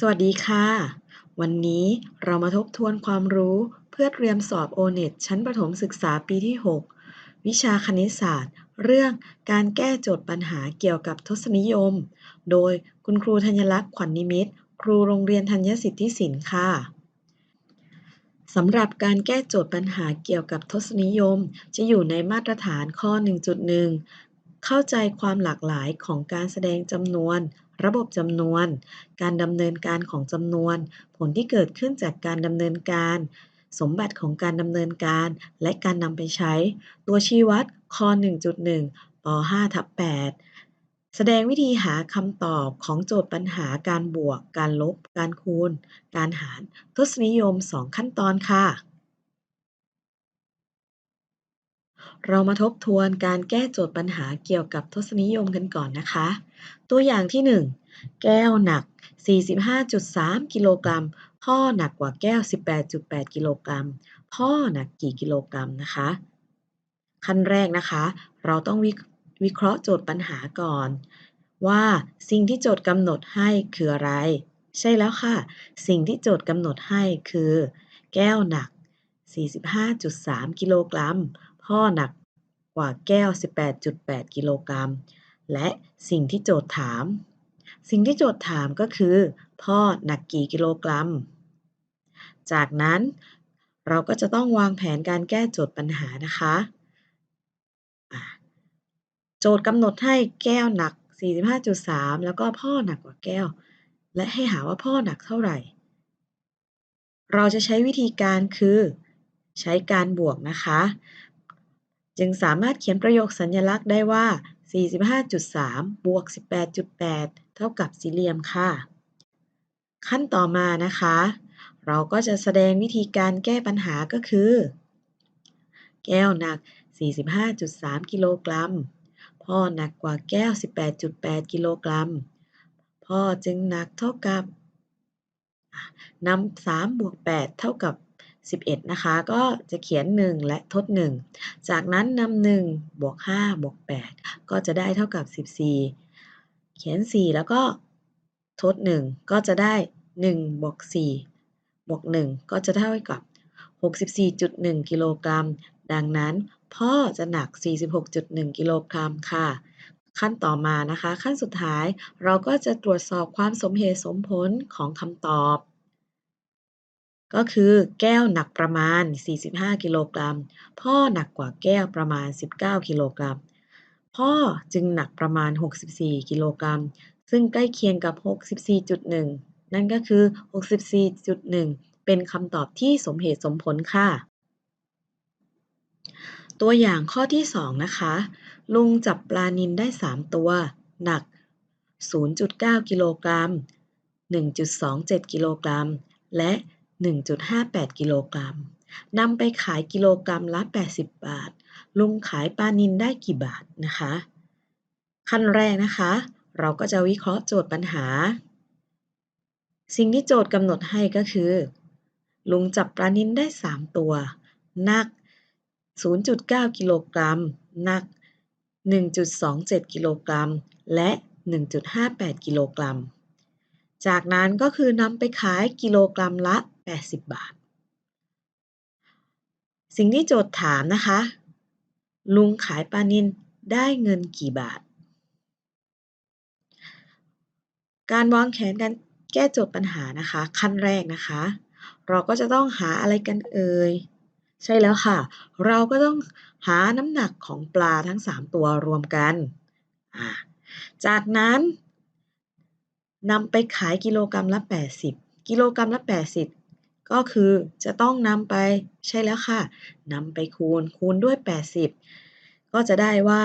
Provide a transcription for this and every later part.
สวัสดีค่ะ วันนี้เรามาทบทวนความรู้เพื่อเตรียมสอบ O-NET ชั้นประถมศึกษาปีที่ 6 วิชาคณิตศาสตร์ เรื่องการแก้โจทย์ปัญหาเกี่ยวกับทศนิยม โดยคุณครูธัญลักษณ์ขวัญนนิมิตรครูโรงเรียนธัญสิทธิศิลป์ค่ะสำหรับการแก้โจทย์ปัญหาเกี่ยวกับทศนิยม จะอยู่ในมาตรฐานข้อ 1.1 เข้าใจความหลากหลายของการแสดงจำนวน ระบบจำนวน การดำเนินการของจำนวน ผลที่เกิดขึ้นจากการดำเนินการ สมบัติของการดำเนินการ และการนำไปใช้ ตัวชี้วัดข้อ1.1ป5ทับ8แสดงวิธีหาคำตอบของโจทย์ปัญหาการบวก การลบ การคูณ การหาร ทศนิยม 2 ขั้นตอนค่ะ เรามาทบทวนการแก้โจทย์ปัญหาเกี่ยวกับทศนิยมกันก่อนนะคะ ตัวอย่างที่ 1 แก้วหนัก 45.3 กิโลกรัม พ่อหนักกว่าแก้ว 18.8 กิโลกรัม พ่อหนักกี่กิโลกรัมนะคะ ขั้นแรกนะคะ เราต้องวิเคราะห์โจทย์ปัญหาก่อน ว่าสิ่งที่โจทย์กำหนดให้คืออะไร ใช่แล้วค่ะ สิ่งที่โจทย์กำหนดให้คือ แก้วหนัก 45.3 กิโลกรัมพ่อหนัก กว่าแก้ว 18.8 กิโลกรัม และสิ่งที่โจทย์ถาม สิ่งที่โจทย์ถามก็คือ พ่อหนักกี่กิโลกรัม จากนั้นเราก็จะต้องวางแผนการแก้โจทย์ปัญหานะคะ โจทย์กำหนดให้แก้วหนัก 45.3 แล้วก็พ่อหนักกว่าแก้ว และให้หาว่าพ่อหนักเท่าไหร่ เราจะใช้วิธีการคือ ใช้การบวกนะคะ จึงสามารถเขียนประโยคสัญลักษณ์ได้ว่า 45.3 บวก 18.8 เท่ากับสี่เหลี่ยมค่ะ ขั้นต่อมานะคะ เราก็จะแสดงวิธีการแก้ปัญหาก็คือ แก้วหนัก 45.3 กิโลกรัม พ่อหนักกว่าแก้ว 18.8 กิโลกรัม พ่อจึงหนักเท่ากับนำ3บวก 8 เท่ากับ 11 นะคะ ก็จะเขียน 1 และทด 1 จากนั้นนำ1บวก5บวก8 ก็จะได้เท่ากับ 14 เขียน 4 แล้วก็ทด 1 ก็จะได้ 1 บวก 4 บวก 1 ก็จะเท่ากับ 64.1 กิโลกรัม ดังนั้นพ่อจะหนัก 46.1 กิโลกรัมค่ะ ขั้นต่อมานะคะ ขั้นสุดท้ายเราก็จะตรวจสอบความสมเหตุสมผลของคำตอบ ก็คือแก้วหนักประมาณ 45 กิโลกรัม พ่อหนักกว่าแก้วประมาณ 19 กิโลกรัม พ่อจึงหนักประมาณ 64 กิโลกรัม ซึ่งใกล้เคียงกับ 64.1 นั่นก็คือ 64.1 เป็นคำตอบที่สมเหตุสมผลค่ะ ตัวอย่างข้อที่ 2 นะคะ ลุงจับปลานิลได้ 3 ตัว หนัก 0.9 กิโลกรัม 1.27 กิโลกรัม และ 1.58 กิโลกรัมนำไปขายกิโลกรัมละ 80 บาท ลุงขายปลานินได้กี่บาทนะคะ ขั้นแรกนะคะ เราก็จะวิเคราะห์โจทย์ปัญหา สิ่งที่โจทย์กำหนดให้ก็คือ ลุงจับปลานินได้ 3 ตัว หนัก 0.9 กิโลกรัม หนัก 1.27 กิโลกรัม และ 1.58 กิโลกรัม จากนั้นก็คือนำไปขายกิโลกรัมละ 80 บาท สิ่งที่โจทย์ถามนะคะ ลุงขายปลานินได้เงินกี่บาท การวางแผนการแก้โจทย์ปัญหานะคะ ขั้นแรกนะคะ เราก็จะต้องหาอะไรกันเอ่ยใช่แล้วค่ะ เราก็ต้องหาน้ำหนักของปลาทั้ง 3 ตัวรวมกัน จากนั้นนำไปขายกิโลกรัมละ 80 กิโลกรัมละ 80 ก็คือจะต้องนำไปใช่แล้วค่ะนำไปคูณคูณด้วย 80 ก็จะได้ว่า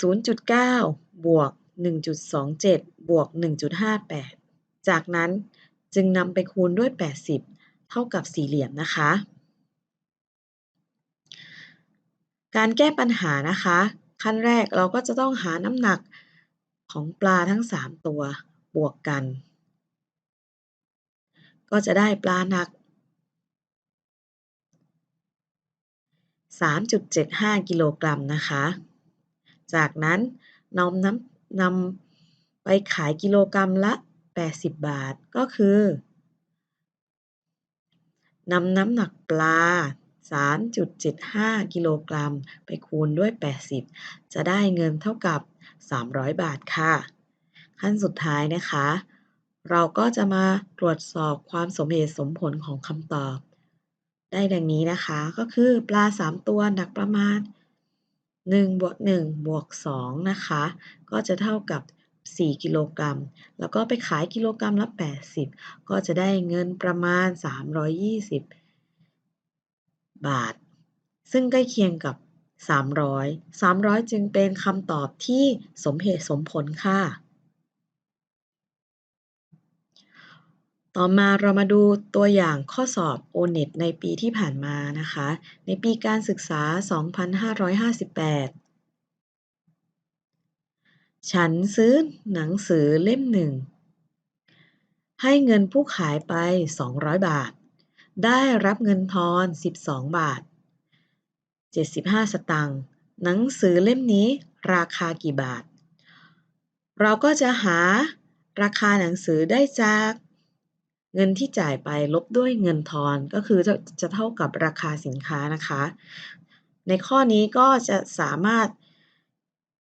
0.9 บวก 1.27 บวก 1.58 จากนั้นจึงนำไปคูณด้วย 80 เท่ากับสี่เหลี่ยมนะคะ การแก้ปัญหานะคะ ขั้นแรกเราก็จะต้องหาน้ำหนักของปลาทั้ง 3 ตัวบวกกัน ก็จะได้ปลาหนัก 3.75 กิโลกรัมนะคะ จากนั้นนำน้ำนไปขายกิโลกรัมละ 80 บาท ก็คือนำน้ำหนักปลา 3.75 กิโลกรัม ไปคูณด้วย 80 จะได้เงินเท่ากับ 300 บาทค่ะ ขั้นสุดท้ายนะคะ เราก็จะมาตรวจสอบความสมเหตุสมผลของคำตอบ ได้ดังนี้นะคะก็คือปลา 3 ตัวหนักประมาณ1บวก1บวก2นะคะ ก็จะเท่ากับ 4 กิโลกรัม แล้วก็ไปขายกิโลกรัมละ 80 ก็จะได้เงินประมาณ 320 บาท ซึ่งใกล้เคียงกับ 300 300 จึงเป็นคำตอบที่สมเหตุสมผลค่ะ ต่อมาเรามาดูตัวอย่างข้อสอบ O-NET ในปีที่ผ่านมานะคะ ในปีการศึกษา 2558 ฉันซื้อหนังสือเล่มหนึ่ง ให้เงินผู้ขายไป 200 บาท ได้รับเงินทอน 12 บาท 75 สตางค์ หนังสือเล่มนี้ราคากี่บาท เราก็จะหาราคาหนังสือได้จาก เงินที่จ่ายไปลบด้วยเงินทอนก็คือจะจะเท่ากับราคาสินค้านะคะ ในข้อนี้ก็จะสามารถ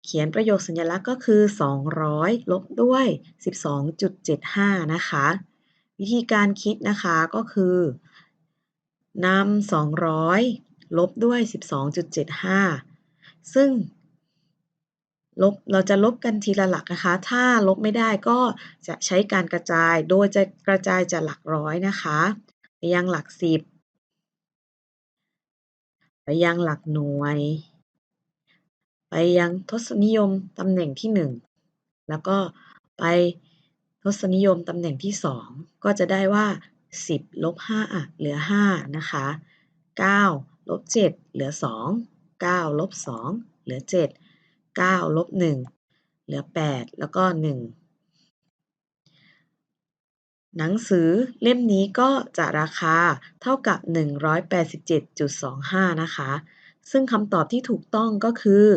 เขียนประโยคสัญลักษณ์ก็คือ 200 ลบด้วย 12.75 นะคะ วิธีการคิดนะคะก็คือนำ200 ลบด้วย 12.75 ซึ่ง ลบเราจะลบกันทีละหลักนะคะ ถ้าลบไม่ได้ก็จะใช้การกระจาย โดยจะกระจายจากหลักร้อยนะคะไปยังหลักสิบไปยังหลักหน่วย ไปยังทศนิยมตำแหน่งที่1แล้วก็ไปทศนิยมตำแหน่งที่2ก็จะได้ว่า 10ลบ5อะเหลือ 5 นะคะ 9ลบ7เหลือ 2 9ลบ2เหลือ 7 9ลบ1เหลือ 8 แล้วก็ 1 หนังสือเล่มนี้ก็จะราคาเท่ากับ 187.25 นะคะ ซึ่งคำตอบที่ถูกต้องก็คือ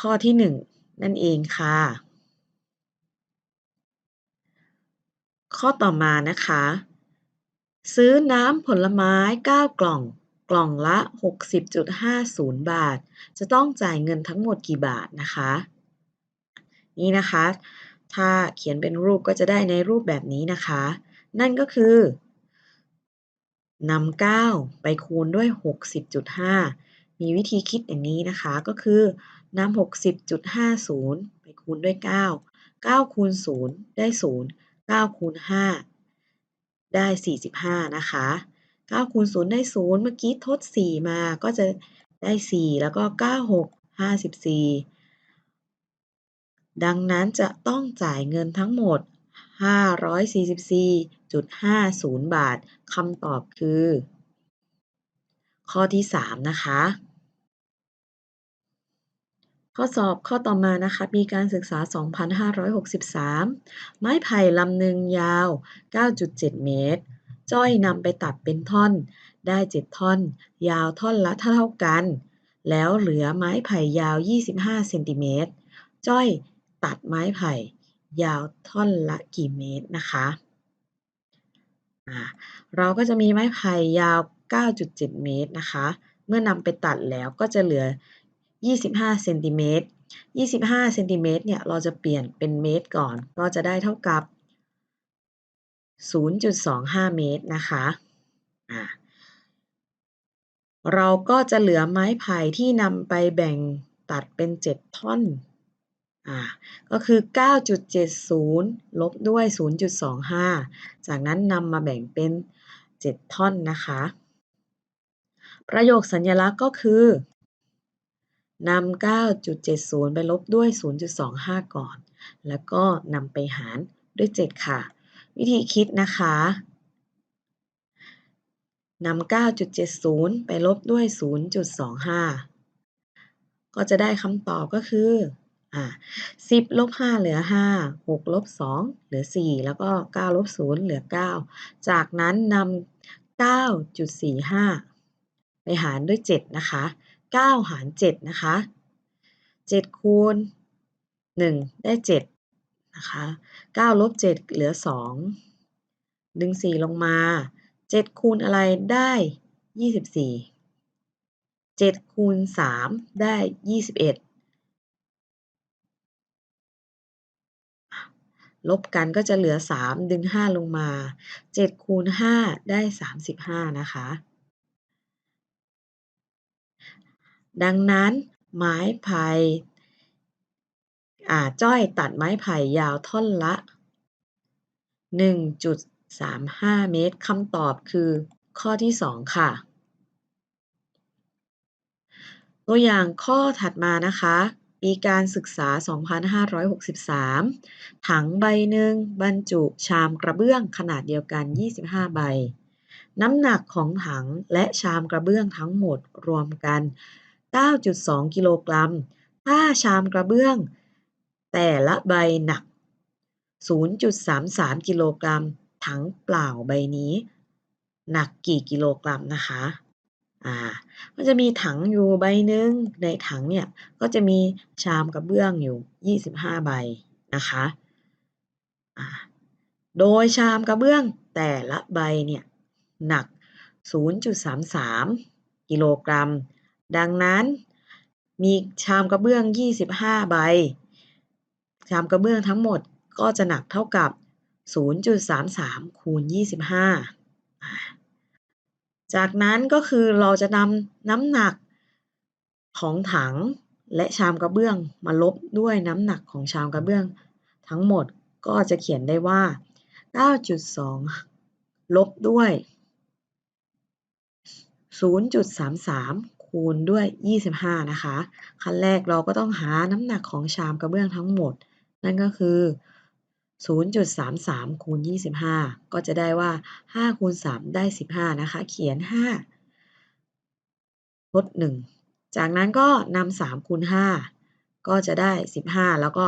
ข้อที่ 1 นั่นเองค่ะ ข้อต่อมานะคะ ซื้อน้ำผลไม้ 9 กล่อง กล่องละ 60.50 บาท จะต้องจ่ายเงินทั้งหมดกี่บาทนะคะ นี่นะคะ ถ้าเขียนเป็นรูปก็จะได้ในรูปแบบนี้นะคะ นั่นก็คือนำ9ไปคูณด้วย 60.5 มีวิธีคิดอย่างนี้นะคะก็คือนำ60.50 ไปคูณด้วย 9 9 คูณ 0 ได้ 0 9 คูณ 5 ได้ 45 นะคะ 9คูณ0ได้ 0 เมื่อกี้ทด 4 มาก็จะได้ 4 แล้วก็ 9 6 54 ดังนั้นจะต้องจ่ายเงินทั้งหมด 544.50 บาทคำตอบคือ ข้อที่ 3 นะคะ ข้อสอบข้อต่อมานะคะปีการศึกษา 2563 ไม้ไผ่ลำหนึ่งยาว 9.7 เมตร จ้อยนำไปตัดเป็นท่อน ได้7ท่อน ยาวท่อนละเท่ากัน แล้วเหลือไม้ไผ่ยาว 25เซนติเมตรจ้อยตัดไม้ไผ่ ยาวท่อนละกี่เมตรนะคะเราก็จะมีไม้ไผ่ยาว 9.7 เมตรนะคะ เมื่อนำไปตัดแล้วก็จะเหลือ 25เซนติเมตร25เซนติเมตรเนี่ย เราจะเปลี่ยนเป็นเมตรก่อน ก็จะได้เท่ากับ 0.25 เมตรนะคะะเราก็จะเหลือไม้ไผ่ที่นำไปแบ่งตัดเป็น 7 ท่อนอ่าก็คือ 9.70 ลบด้วย 0.25 จากนั้นนำมาแบ่งเป็น 7 ท่อนนะคะ ประโยคสัญลักษณ์ก็คือนำ 9.70 ไปลบด้วย 0.25 ก่อน แล้วก็นำไปหารด้วย 7 ค่ะ วิธีคิดนะคะนำ 9.70 ไปลบด้วย 0.25 ก็จะได้คำตอบก็คืออ่า10ลบ5เหลือ 5 6ลบ2เหลือ 4 แล้วก็ 9 ลบ 0 เหลือ 9 จากนั้นนำ 9.45 ไปหารด้วย 7 นะคะ 9 หาร 7 นะคะ 7 คูณ 1 ได้ 7 นะคะ9ลบ7เหลือ 2 ดึง 4 ลงมา 7 คูณอะไรได้ 24 7 คูณ 3 ได้ 21 ลบกันก็จะเหลือ 3 ดึง 5 ลงมา 7 คูณ 5 ได้ 35 นะคะ ดังนั้นไม้ไผ่ จ้อยตัดไม้ไผ่ยาวท่อนละ 1.35 เมตรคำตอบคือข้อที่ 2 ค่ะ ตัวอย่างข้อถัดมานะคะ ปีการศึกษา 2563 ถังใบหนึ่งบรรจุชามกระเบื้องขนาดเดียวกัน 25 ใบ น้ำหนักของถังและชามกระเบื้องทั้งหมดรวมกัน 9.2 กิโลกรัม ถ้าชามกระเบื้อง แต่ละใบหนัก 0.33 กิโลกรัมถังเปล่าใบนี้ หนักกี่กิโลกรัมนะคะอ่าก็จะมีถังอยู่ใบหนึ่งในถังเนี่ยก็จะมีชามกระเบื้องอยู่ 25 ใบนะคะอ่าโดยชามกระเบื้องแต่ละใบเนี่ยหนัก 0.33 กิโลกรัม ดังนั้นมีชามกระเบื้อง 25 ใบ ชามกระเบื้องทั้งหมดก็จะหนักเท่ากับ 0.33 คูณ 25 จากนั้นก็คือเราจะนำน้ำหนักของถังและชามกระเบื้องมาลบด้วยน้ำหนักของชามกระเบื้อง ทั้งหมดก็จะเขียนได้ว่า 9.2 ลบด้วย 0.33 คูณด้วย 25 นะคะ ขั้นแรกเราก็ต้องหาน้ำหนักของชามกระเบื้องทั้งหมด นั่นก็คือ 0.33คูณ25 ก็จะได้ว่า 5คูณ3ได้ 15 นะคะ เขียน 5 ลด 1 จากนั้นก็นำ3คูณ5ก็จะได้ 15 แล้วก็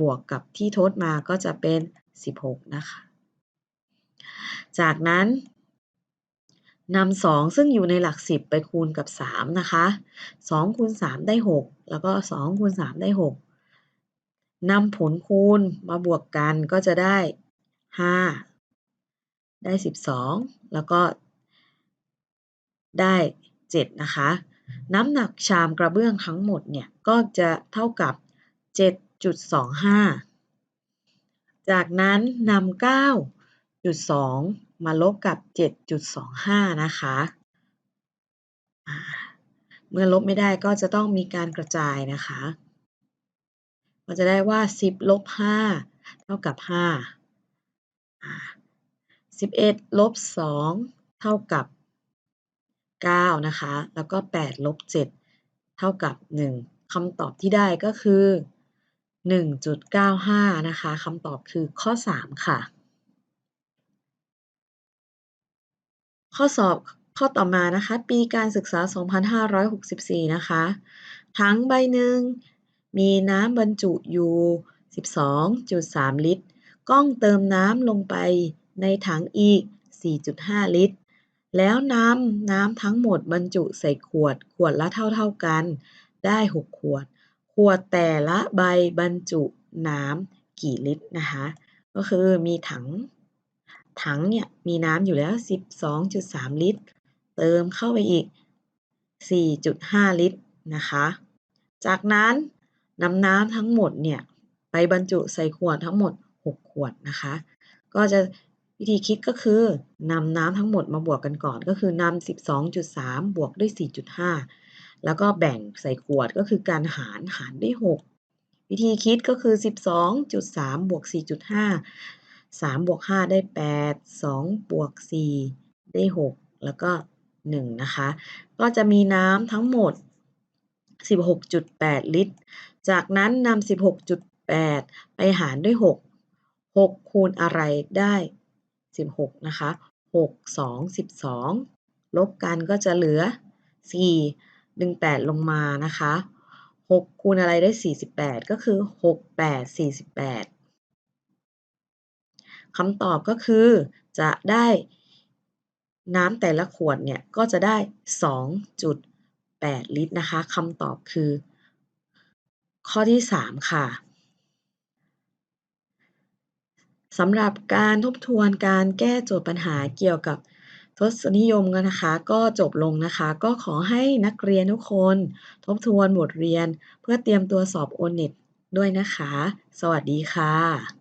บวกกับที่ทดมาก็จะเป็น 16 นะคะ จากนั้นนำ2ซึ่งอยู่ในหลัก 10 ไปคูณกับ 3 นะคะ2คูณ3ได้ 6 แล้วก็2คูณ3ได้ 6 นำผลคูณมาบวกกันก็จะได้ 5 ได้ 12 แล้วก็ได้ 7 นะคะ น้ำหนักชามกระเบื้องทั้งหมดเนี่ย ก็จะเท่ากับ 7.25 จากนั้นนำ9.2 มาลบกับ 7.25 นะคะเมื่อลบไม่ได้ก็จะต้องมีการกระจายนะคะ ราจะได้ว่า 10ลบ5เท่ากับ5 11ลบ2เท่ากับ9นะคะ แล้วก็8ลบ7เท่ากับ 1คำตอบที่ได้ก็คือ 1.95 นะคะคำตอบคือข้อ 3 ค่ะ ข้อสอบข้อต่อมานะคะ ปีการศึกษา 2564 นะคะ ทั้งใบหนึ่ง มีน้ำบรรจุอยู่ 12.3 ลิตร กล้องเติมน้ำลงไปในถังอีก 4.5 ลิตร แล้วนำน้ำทั้งหมดบรรจุใส่ขวด ขวดละเท่าๆกัน ได้ 6 ขวด ขวดแต่ละใบบรรจุน้ำกี่ลิตรนะคะ ก็คือมีถัง ถังเนี่ยมีน้ำอยู่แล้ว 12.3 ลิตร เติมเข้าไปอีก 4.5 ลิตรนะคะ จากนั้น นำน้ำทั้งหมดเนี่ยไปบรรจุใส่ขวดทั้งหมด 6 ขวดนะคะ ก็จะวิธีคิดก็คือนำน้ำทั้งหมดมาบวกกันก่อน ก็คือนำ 12.3 บวกด้วย 4.5 แล้วก็แบ่งใส่ขวดก็คือการหารหารด้วย 6 วิธีคิดก็คือ 12.3 บวก 4.5 3บวก5ได้ 8 2บวก4ได้ 6 แล้วก็ 1 นะคะ ก็จะมีน้ำทั้งหมด 16.8 ลิตร จากนั้นนำ16.8 ไปหารด้วย 6 6 คูณอะไรได้ 16 นะคะ 6 2 12 ลบกันก็จะเหลือ4ดึง8ลงมานะคะ 6 คูณอะไรได้ 48 ก็คือ 6 8 48คำตอบก็คือจะได้น้ำแต่ละขวดเนี่ย ก็จะได้ 2.8 ลิตรนะคะคำตอบคือ ข้อที่ 3 ค่ะสำหรับการทบทวนการแก้โจทย์ปัญหาเกี่ยวกับทศนิยมกันนะคะ ก็จบลงนะคะ ก็ขอให้นักเรียนทุกคน ทบทวนบทเรียน เพื่อเตรียมตัวสอบโอเน็ตด้วยนะคะ สวัสดีค่ะ